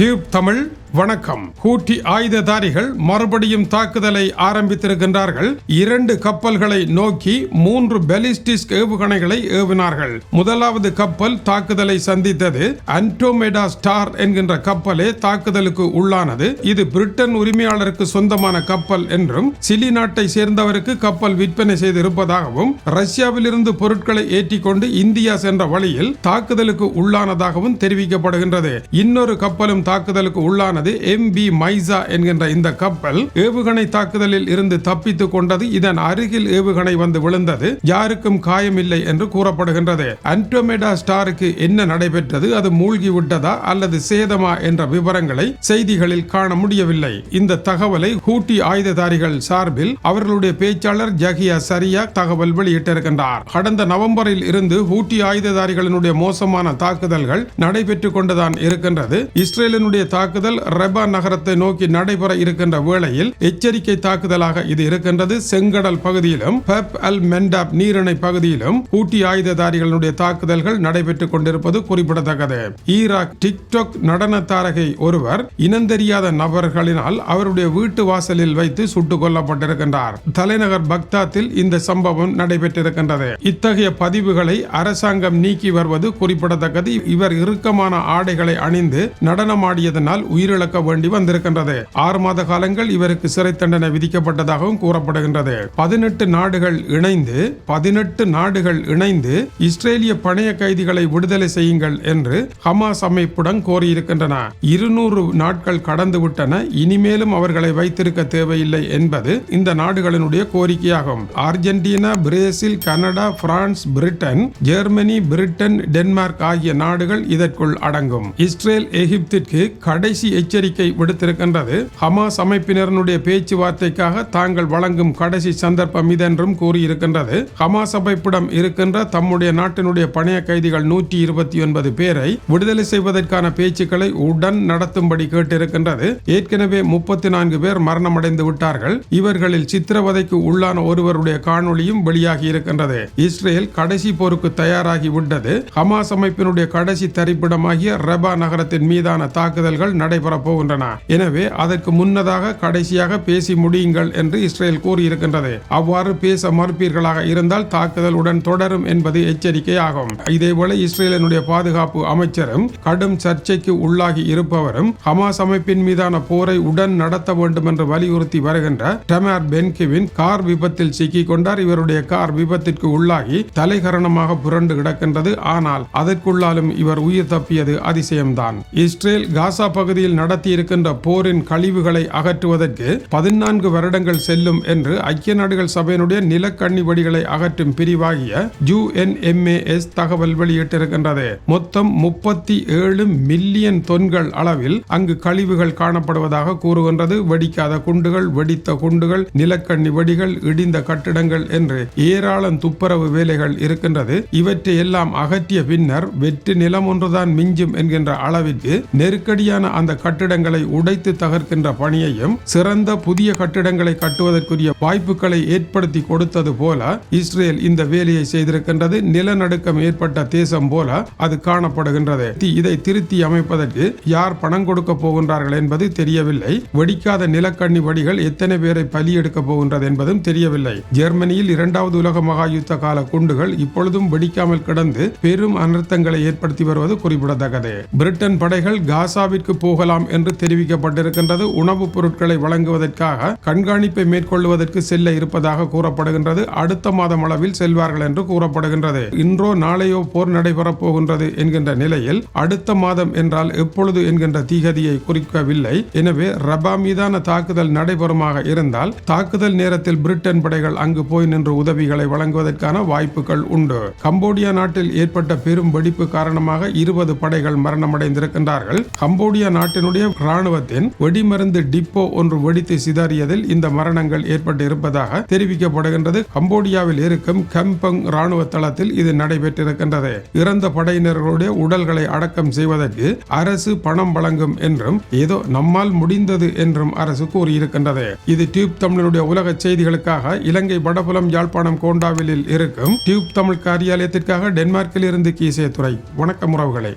Tube Tamil வணக்கம். ஹூட்டி ஆயுததாரிகள் மறுபடியும் தாக்குதலை ஆரம்பித்திருக்கின்றார்கள். இரண்டு கப்பல்களை நோக்கி மூன்று பெலிஸ்டிக் ஏவுகணைகளை ஏவினார்கள். முதலாவது கப்பல் தாக்குதலை சந்தித்தது. அன்டோமேடா ஸ்டார் என்கின்ற கப்பலே தாக்குதலுக்கு உள்ளானது. இது பிரிட்டன் உரிமையாளருக்கு சொந்தமான கப்பல் என்றும் சிலி நாட்டை சேர்ந்தவருக்கு கப்பல் விற்பனை செய்திருப்பதாகவும் ரஷ்யாவிலிருந்து பொருட்களை ஏற்றிக்கொண்டு இந்தியா சென்ற வழியில் தாக்குதலுக்கு உள்ளானதாகவும் தெரிவிக்கப்படுகின்றது. இன்னொரு கப்பலும் தாக்குதலுக்கு உள்ளானது. எம் பி மைசா என்கின்ற இந்த கப்பல் ஏவுகணை தாக்குதலில் இருந்து தப்பித்துக் கொண்டது. இதன் அருகில் ஏவுகணை வந்து விழுந்தது. யாருக்கும் காயமில்லை என்று கூறப்படுகின்றது. அன்டோமேடா ஸ்டாருக்கு என்ன நடைபெற்றது? அது மூழ்கி விட்டதா அல்லது சேதமா என்ற விவரங்களை செய்திகளில் காண முடியவில்லை. இந்த தகவலை ஹூட்டி ஆயுததாரிகள் சார்பில் அவர்களுடைய பேச்சாளர் ஜஹியா சரியா தகவல் வெளியிட்டிருக்கின்றார். கடந்த நவம்பரில் இருந்து ஹூட்டி ஆயுததாரிகளினுடைய மோசமான தாக்குதல்கள் நடைபெற்றுக் கொண்டுதான் இருக்கின்றது. இஸ்ரேலினுடைய தாக்குதல் ரெபா நகரத்தை நோக்கி நடைபெற இருக்கின்ற வேளையில் எச்சரிக்கை தாக்குதலாக இது இருக்கின்றது. செங்கடல் பகுதியிலும் பெப் அல் மெண்டாப் நீரிணை பகுதியிலும் ஊட்டி ஆயுததாரிகளுடைய தாக்குதல்கள் நடைபெற்றுக் கொண்டிருப்பது குறிப்பிடத்தக்கது. ஈராக் டிக்டாக் நடன தாரகை ஒருவர் இனந்தெரியாத நபர்களினால் அவருடைய வீட்டு வாசலில் வைத்து சுட்டுக் கொல்லப்பட்டிருக்கின்றார். தலைநகர் பக்தாத்தில் இந்த சம்பவம் நடைபெற்றிருக்கின்றது. இத்தகைய பதிவுகளை அரசாங்கம் நீக்கி வருவது குறிப்பிடத்தக்கது. இவர் இறுக்கமான ஆடைகளை அணிந்து நடனமாடியதனால் உயிரிழக்க வேண்டி வந்திருக்கின்றது. ஆறு மாத காலங்கள் இவருக்கு சிறை தண்டனை விதிக்கப்பட்டதாகவும் கூறப்படுகின்றது. பதினெட்டு நாடுகள் இணைந்து பதினெட்டு நாடுகள் இணைந்து இஸ்ரேலிய பணைய கைதிகளை விடுதலை செய்யுங்கள் என்று ஹமாஸ் அமைப்புடன் கோரியிருக்கின்றன. இருநூறு நாட்கள் கடந்து விட்டன இனிமேலும் அவர்களை வைத்திருக்க தேவையில்லை என்பது இந்த நாடுகளினுடைய கோரிக்கையாகும். Argentina Brazil Canada France Britain Germany Britain Denmark ஆகிய நாடுகள் இதற்குள் அடங்கும். இஸ்ரேல் எகிப்திற்கு கடைசி எச்சரிக்கை விடுத்திருக்கின்றது. ஹமாஸ் அமைப்பினருடைய பேச்சுவார்த்தைக்காக தாங்கள் வழங்கும் கடைசி சந்தர்ப்பம் இதென்றும் கூறியிருக்கின்றது. ஹமாஸ் அமைப்பிடம் இருக்கின்ற தம்முடைய நாட்டினுடைய பணைய கைதிகள் நூற்றி இருபத்தி ஒன்பது பேரை விடுதலை செய்வதற்கான பேச்சுக்களை உடன் நடத்தும்படி கேட்டிருக்கின்றது. ஏற்கனவே முப்பத்தி நான்கு பேர் மரணமடைந்து விட்டார்கள். இவர்களில் சித்திரவதைக்கு உள்ளான ஒருவருடைய காணொளியும் வெளியாகி இருக்கின்றது. இஸ்ரேல் கடைசி போருக்கு தயாராகி விட்டது. ஹமாஸ் அமைப்பினுடைய கடைசி தரிப்பிடமாகிய ரெபா நகரத்தின் மீதான தாக்குதல்கள் நடைபெற போகின்றன. எனவே அதற்கு முன்னதாக கடைசியாக பேசி முடியுங்கள் என்று இஸ்ரேல் கூறியிருக்கின்றது. அவ்வாறு பேச மறுப்பீர்களாக இருந்தால் தாக்குதல் உடன் தொடரும் என்பது எச்சரிக்கை ஆகும் இதேபோல இஸ்ரேலினுடைய பாதுகாப்பு அமைச்சரும் கடும் சர்ச்சைக்கு உள்ளாகி இருப்பவரும் ஹமாஸ் அமைப்பின் மீதான போரை உடன் நடத்த வேண்டும் என்று வலியுறுத்தி வருகின்ற டமார் பென்கிவின் கார் விபத்தில் சிக்கிக் கொண்டார். இவருடைய கார் விபத்திற்கு உள்ளாகி தலைகரணமாக புரண்டு கிடக்கின்றது. ஆனால் அதற்குள்ளாலும் இவர் உயிர் தப்பியது அதிசயம்தான். இஸ்ரேல் காசா பகுதியில் நடத்தியிருக்கின்ற போரின் கழிவுகளை அகற்றுவதற்கு பதினான்கு வருடங்கள் செல்லும் என்று ஐக்கிய நாடுகள் சபையினுடைய நிலக்கண்ணி வெடிகளை அகற்றும் பிரிவாகிய யுஎன்எம்ஏஎஸ் தகவல் வெளியிட்டிருக்கின்றது. மொத்தம் முப்பத்தி ஏழு மில்லியன் தொன்கள் அளவில் அங்கு கழிவுகள் காணப்படுவதாக கூறுகின்றது. வெடிக்காத குண்டுகள் வெடித்த குண்டுகள் நிலக்கண்ணி வெடிகள் இடிந்த கட்டிடங்கள் என்று ஏராளம் துப்புரவு வேலைகள் இருக்கின்றது. இவற்றை எல்லாம் அகற்றிய பின்னர் வெற்று நிலம் ஒன்றுதான் மிஞ்சும் என்கின்ற அளவிற்கு நெருக்கடியான அந்த கட்ட கட்டிடங்களை உடைத்து தகர்க்கின்ற பணியையும் சிறந்த புதிய கட்டிடங்களை கட்டுவதற்குரிய வாய்ப்புகளை ஏற்படுத்தி கொடுத்தது போல இஸ்ரேல் இந்த வேலையை செய்திருக்கின்றது. நிலநடுக்கம் ஏற்பட்ட தேசம் போல அது காணப்படுகின்றது. இதை திருத்தி அமைப்பதற்கு யார் பணம் கொடுக்க போகின்றார்கள் என்பது தெரியவில்லை. வெடிக்காத நிலக்கண்ணி வடிகள் எத்தனை பேரை பலி எடுக்க போகின்றது என்பதும் தெரியவில்லை. ஜெர்மனியில் இரண்டாவது உலக மகா யுத்த கால குண்டுகள் இப்பொழுதும் வெடிக்காமல் கிடந்து பெரும் அனர்த்தங்களை ஏற்படுத்தி வருவது குறிப்பிடத்தக்கது. பிரிட்டன் படைகள் காசாவிற்கு போகலாம் என்று தெரிவிக்கப்பட்டிருக்கின்றது. உணவுப் பொருட்களை வழங்குவதற்காக கண்காணிப்பை மேற்கொள்வதற்கு செல்ல இருப்பதாக கூறப்படுகின்றது. அடுத்த மாதம் அளவில் செல்வார்கள் என்று கூறப்படுகின்றது. இன்றோ நாளையோ போர் நடைபெறப் போகின்றது என்கின்ற நிலையில் அடுத்த மாதம் என்றால் எப்பொழுது என்கின்ற தீகதியை குறிக்கவில்லை. எனவே ரபா மீதான தாக்குதல் நடைபெறுமாக இருந்தால் தாக்குதல் நேரத்தில் பிரிட்டன் படைகள் அங்கு போய் நின்று உதவிகளை வழங்குவதற்கான வாய்ப்புகள் உண்டு. கம்போடியா நாட்டில் ஏற்பட்ட பெரும் வெடிப்பு காரணமாக இருபது படைகள் மரணமடைந்திருக்கின்றார்கள். கம்போடியா நாட்டினுடைய ராணுவத்தின் வெடிமருந்து டிப்போ ஒன்று வெடித்து சிதறியதில் இந்த மரணங்கள் ஏற்பட்டு இருப்பதாக தெரிவிக்கப்படுகின்றது. கம்போடியாவில் இருக்கும் கம்பங் ராணுவ தளத்தில் இது நடைபெற்றிருக்கின்றது. இறந்த படையினர்களுடைய உடல்களை அடக்கம் செய்வதற்கு அரசு பணம் வழங்கும் என்றும் ஏதோ நம்மால் முடிந்தது என்றும் அரசு கூறியிருக்கின்றது. இது டியூப் தமிழனுடைய உலக செய்திகளுக்காக இலங்கை வடபுலம் யாழ்ப்பாணம் கோண்டாவிலில் இருக்கும் டியூப் தமிழ் காரியாலயத்திற்காக டென்மார்க்கில் இருந்து கீசே துறை வணக்கம் உறவுகளே.